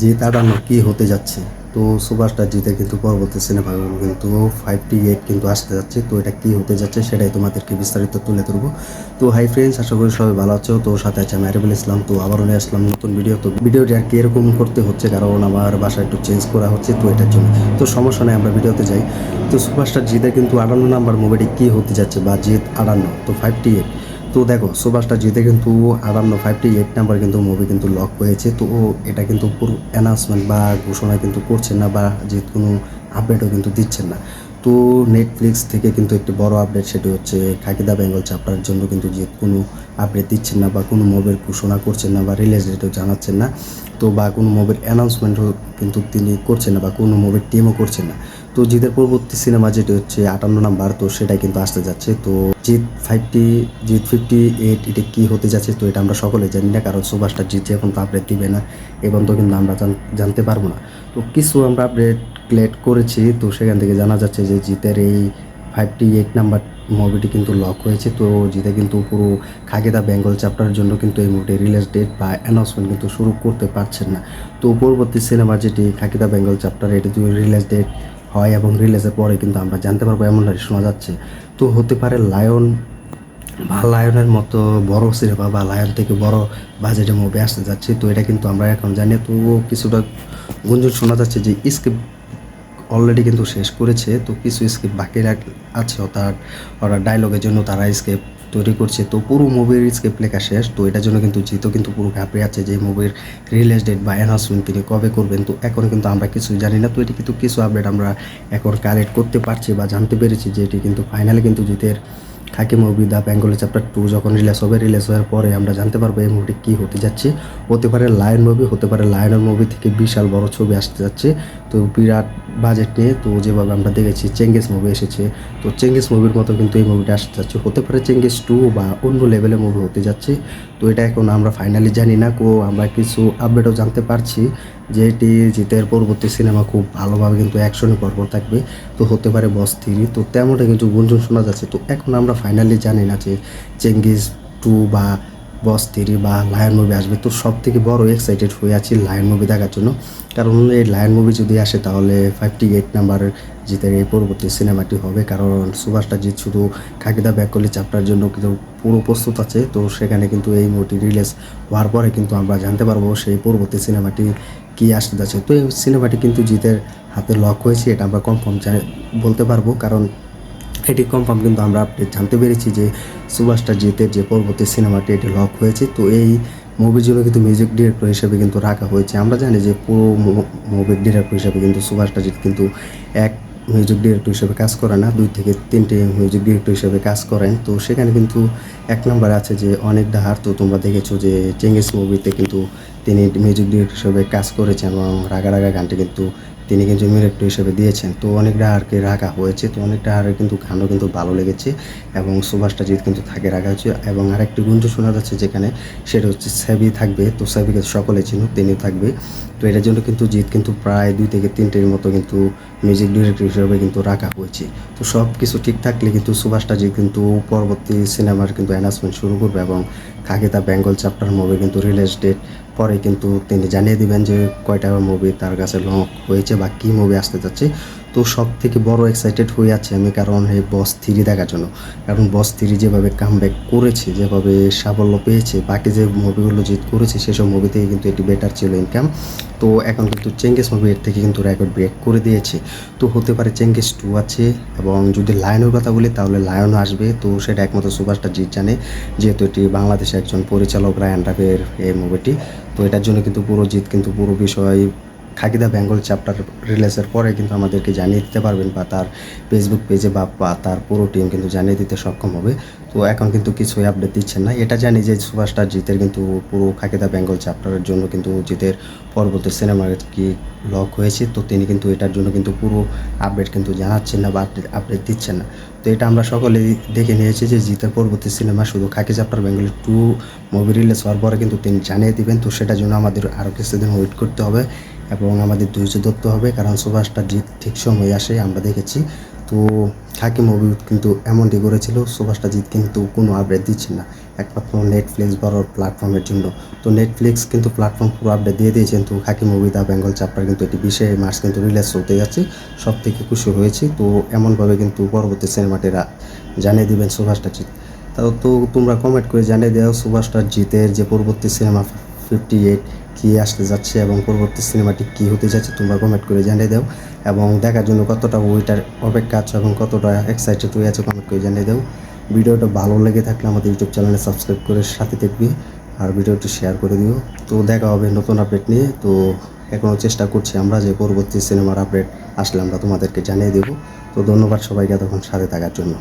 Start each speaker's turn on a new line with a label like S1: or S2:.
S1: জিত আটান্ন কী হতে যাচ্ছে? তো সুপারস্টার জিতে কিন্তু পরবর্তী সিনেমাগুলো কিন্তু ফাইভ টি এইট কিন্তু আসতে যাচ্ছে। তো এটা কী হতে যাচ্ছে সেটাই তোমাদেরকে বিস্তারিত তুলে ধরবো। তো হাই ফ্রেন্ডস আশা করি সবাই ভালো আছো। তো সাথে আছে আমি আরিফুল ইসলাম। তো আবারও নিয়ে আসলাম নতুন ভিডিও তো ভিডিওটি আর কি এরকম করতে হচ্ছে? কারণ আমার বাসা একটু চেঞ্জ করা হচ্ছে, তো এটার জন্য। তো সমস্যা নেই, আমরা ভিডিওতে যাই। তো সুপারস্টার জিতে কিন্তু আটান্ন নাম্বার মুভিটি কী হতে যাচ্ছে বা জিত আটান্ন? তো ফাইভ টি এইট তো দেখো, সুভাষটা জিতে কিন্তু আটান্ন ফাইভটি এইট নাম্বার কিন্তু মুভি কিন্তু লক হয়েছে। তো ও এটা কিন্তু পুরো অ্যানাউন্সমেন্ট বা ঘোষণা কিন্তু করছেন না বা যে কোনো আপডেটও কিন্তু দিচ্ছেন না। তো নেটফ্লিক্স থেকে কিন্তু একটি বড় আপডেট সেটি হচ্ছে খাকিদা বেঙ্গল চ্যাপ্টারের জন্য কিন্তু জিত কোনো আপডেট দিচ্ছেন না বা কোনো মুভির ঘোষণা করছেন না বা রিলিজ ডেটও জানাচ্ছেন না, তো বা কোনো মুভির অ্যানাউন্সমেন্টও কিন্তু তিনি করছেন না বা কোনো মুভির টিমও করছেন না। তো জিতের পরবর্তী সিনেমা যেটি হচ্ছে আটান্ন নাম্বার, তো সেটাই কিন্তু আসতে যাচ্ছে। তো জিত ফাইভটি জিত ফিফটি এইট এটা কী হতে যাচ্ছে, তো এটা আমরা সকলে জানি না, কারণ সুভাষটা জিত এখন তো আপডেট দিবে না এবং তো কিন্তু আমরা জানতে পারব না। তো কিছু আমরা আপডেট ক্লেট করেছি, তো সেখান থেকে জানা যাচ্ছে যে জিতের এই ফাইভটি এইট নাম্বার মুভিটি কিন্তু লক হয়েছে। তো জিতে কিন্তু পুরো খাগেদা বেঙ্গল চ্যাপ্টারের জন্য কিন্তু এই মুভিটি রিলিজ ডেট বা অ্যানাউন্সমেন্ট কিন্তু শুরু করতে পারছেন না। তো পরবর্তী সিনেমা যেটি খাকিদা বেঙ্গল চ্যাপ্টার এটি রিলিজ ডেট হয় এবং রিলিজের পরে কিন্তু আমরা জানতে পারব, এমনটাই শোনা যাচ্ছে। তো হতে পারে লায়ন, বা লায়নের মতো বড় সিনেমা বা লায়ন থেকে বড় বাজেটের মুভি আসতে যাচ্ছে, তো এটা কিন্তু আমরা এখন জানি। তো কিছুটা গুঞ্জন শোনা যাচ্ছে যে স্ক্রিপ্ট অলরেডি কিন্তু শেষ করেছে, তো কিছু স্ক্রিপ্ট বাকি আছে অর্থাৎ ওরা ডায়লগের জন্য তারা স্ক্রিপ্ট তৈরি করছে। তো পুরো মুভির স্ক্রিপ্ট লেখা শেষ, তো এটার জন্য কিন্তু জিতো কিন্তু পুরো ঘাপড়ে আছে যে মুভির রিলিজ ডেট বা অ্যানাউন্সমেন্ট তিনি কবে করবেন। তো এখন কিন্তু আমরা কিছু জানি না, তো এটি কিন্তু কিছু আপডেট আমরা এখন কালেক্ট করতে পারছি বা জানতে পেরেছি যে এটি কিন্তু ফাইনালি কিন্তু জিতের Khakee movie the Bengali chapter two যখন রিলিজ হবে রিলিজ হওয়ার পরে আমরা জানতে পারব এই মুভিটি কী হতে যাচ্ছে। হতে পারে লায়ন মুভি হতে পারে লায়নের মুভি থেকে বিশাল বড় ছবি আসতে যাচ্ছে। তো বিরাট বাজেট নিয়ে, তো যেভাবে আমরা দেখেছি চেঙ্গিস মুভি এসেছে। তো চেঙ্গিস মুভির মতো কিন্তু এই মুভিটা আসতে যাচ্ছে। হতে পারে চেঙ্গিস টু বা অন্য লেভেলের মুভি হতে যাচ্ছে। তো এটা এখন আমরা ফাইনালি জানি না, কো আমরা কিছু আপডেটও জানতে পারছি। যে এটি জিতের পরবর্তী সিনেমা খুব ভালোভাবে কিন্তু অ্যাকশনে পরপর থাকবে। তো হতে পারে বস থ্রি। তো তেমনটা কিন্তু গুঞ্জন শোনা যাচ্ছে। তো এখন আমরা ফাইনালি জানি না যে চেঙ্গিস টু বা বস থ্রি বা লায়ন মুভি আসবে। তো সব থেকে বড় এক্সাইটেড হয়ে আছি লায়ন মুভি দেখার জন্য। কারণ এই লায়ন মুভি যদি আসে তাহলে ফাইভটি এইট নাম্বার জিতের এই পরবর্তী সিনেমাটি হবে। কারণ সুভাষটা জিত শুধু খাকিদা ব্যাকলি চাপটার জন্য কিন্তু পুরো প্রস্তুত আছে, তো সেখানে কিন্তু এই মুভিটি রিলিজ হওয়ার পরে কিন্তু আমরা জানতে পারব সেই পরবর্তী সিনেমাটি কী আসতে যাচ্ছে। তো এই সিনেমাটি কিন্তু জিতের হাতে লক হয়েছে, এটা আমরা কনফার্ম বলতে পারব। কারণ এটি কনফার্ম কিন্তু আমরা আপডেট জানতে পেরেছি যে সুভাষটা জিতের যে পরবর্তী সিনেমাটি এটি লক হয়েছে। তো এই জন্য কিন্তু মিউজিক ডিরেক্টর হিসেবে কিন্তু রাখা হয়েছে। আমরা জানি যে পুরো মুভির ডিরেক্টর হিসেবে কিন্তু সুভাষটা জিৎ কিন্তু এক মিউজিক ডিরেক্টর হিসেবে কাজ করে না, দুই থেকে তিনটে মিউজিক ডিরেক্টর হিসেবে কাজ করেন। তো সেখানে কিন্তু এক নম্বরে আছে যে অনেক ডাহার। তো তোমরা দেখেছ যে চেঙ্গিস মুভিতে কিন্তু তিনি মিউজিক ডিরেক্টর হিসেবে কাজ করেছেন এবং রাগা রাগা গানটি কিন্তু তিনি কিন্তু ডিরেক্টর হিসেবে দিয়েছেন। তো অনেক ডাহারকে রাখা হয়েছে, তো অনেক ডাহারের কিন্তু গানও কিন্তু ভালো লেগেছে এবং সুভাষটা জিৎ কিন্তু থাকে রাখা হয়েছে। এবং আরেকটি গুঞ্জ শোনা যাচ্ছে যেখানে সেটা হচ্ছে সেবি থাকবে, তো সেবিকে সকলে চিনুক তিনি থাকবে। তো এটার জন্য কিন্তু জিৎ কিন্তু প্রায় দুই থেকে তিনটের মতো কিন্তু মিউজিক ডিরেক্টর হিসেবে কিন্তু রাখা হয়েছে। তো সব কিছু ঠিক থাকলে কিন্তু সুভাষটা জিৎ কিন্তু পরবর্তী সিনেমার কিন্তু অ্যানাউন্সমেন্ট শুরু করবে এবং কাকিতা বেঙ্গল চ্যাপ্টার মুভি কিন্তু রিলিজ ডেট পরে কিন্তু তিনি জানিয়ে দিবেন যে কয়টা মুভি তার কাছে লক হয়েছে বা কী মুভি আসতে যাচ্ছে। তো সব থেকে বড় এক্সাইটেড হয়ে আছে আমি কারণ এই বস থ্রি দেখার জন্য। কারণ বস থ্রি যেভাবে কামব্যাক করেছে, যেভাবে সাফল্য পেয়েছে, বাকি যে মুভিগুলো জিত করেছে, সেসব মুভি থেকে কিন্তু এটি বেটার ছিল ইনকাম তো এখন কিন্তু চেঙ্গেস মুভি এর থেকে কিন্তু রেকর্ড ব্রেক করে দিয়েছে। তো হতে পারে চেঙ্গেস টু আছে এবং যদি লায়নের কথা বলি, তাহলে লায়নও আসবে। তো সেটা একমাত্র সুপারস্টার জিত জানে, যেহেতু এটি বাংলাদেশের একজন পরিচালক রায়ান রাফের এই মুভিটি তো এটার জন্য কিন্তু পুরো জিত কিন্তু পুরো বিষয় খাকিদা বেঙ্গল চ্যাপ্টার রিলিজের পরে কিন্তু আমাদেরকে জানিয়ে দিতে পারবেন বা তার ফেসবুক পেজে বা তার পুরো টিম কিন্তু জানিয়ে দিতে সক্ষম হবে। তো এখন কিন্তু কিছুই আপডেট দিচ্ছেন না। এটা জানি যে সুপারস্টার জিতের কিন্তু পুরো খাকিদা বেঙ্গল চ্যাপ্টারের জন্য কিন্তু জিতের পরবর্তী সিনেমার কি লক হয়েছে, তো তিনি কিন্তু এটার জন্য কিন্তু পুরো আপডেট কিন্তু জানাচ্ছেন না বা আপডেট দিচ্ছেন না। তো এটা আমরা সকলে দেখে নিয়েছি যে জিতের পরবর্তী সিনেমা শুধু Khakee chapter Bengali two movie release হওয়ার পরে কিন্তু তিনি জানিয়ে দিবেন। তো সেটার জন্য আমাদের আরও কিছুদিন ওয়েট করতে হবে। এবং আমাদের ধৈর্য ধরতে হবে, কারণ সুভাষটা ঠিক সময় আসে, আমরা দেখেছি। তো খাকি মুভি কিন্তু এমনটি করেছিল, সুভাষটা জিৎ কিন্তু কোনো আপডেট দিচ্ছে না। একমাত্র নেটফ্লিক্স বড় প্ল্যাটফর্মের জন্য। তো নেটফ্লিক্স কিন্তু প্ল্যাটফর্ম পুরো আপডেট দিয়ে দিয়েছেন তো Khaki movie the Bengal chapter কিন্তু এটি বিশে মার্চ কিন্তু রিলিজ হতে যাচ্ছে সব থেকে খুশি হয়েছি। তো এমনভাবে কিন্তু পরবর্তী সিনেমাটিরা জানিয়ে দিবেন সুভাষটা জিৎ। তাও তো তোমরা কমেন্ট করে জানিয়ে দাও সুভাষটার জিতের যে পরবর্তী সিনেমা ফিফটি এইট কী আসতে যাচ্ছে এবং পরবর্তী সিনেমাটি কী হতে যাচ্ছে তোমরা কমেন্ট করে জানিয়ে দাও এবং দেখার জন্য কতটা ওইটার অপেক্ষা আছো এবং কতটা এক্সাইটেড হয়ে আছো কমেন্ট করে জানিয়ে দাও। ভিডিওটা ভালো লেগে থাকলে আমাদের ইউটিউব চ্যানেলে সাবস্ক্রাইব করে সাথে দেখবি আর ভিডিওটি শেয়ার করে দিও। তো দেখা হবে নতুন আপডেট নিয়ে। তো এখনও চেষ্টা করছি আমরা যে পরবর্তী সিনেমার আপডেট আসলে আমরা তোমাদেরকে জানিয়ে দেবো। তো ধন্যবাদ সবাইকে তখন সাথে থাকার জন্য।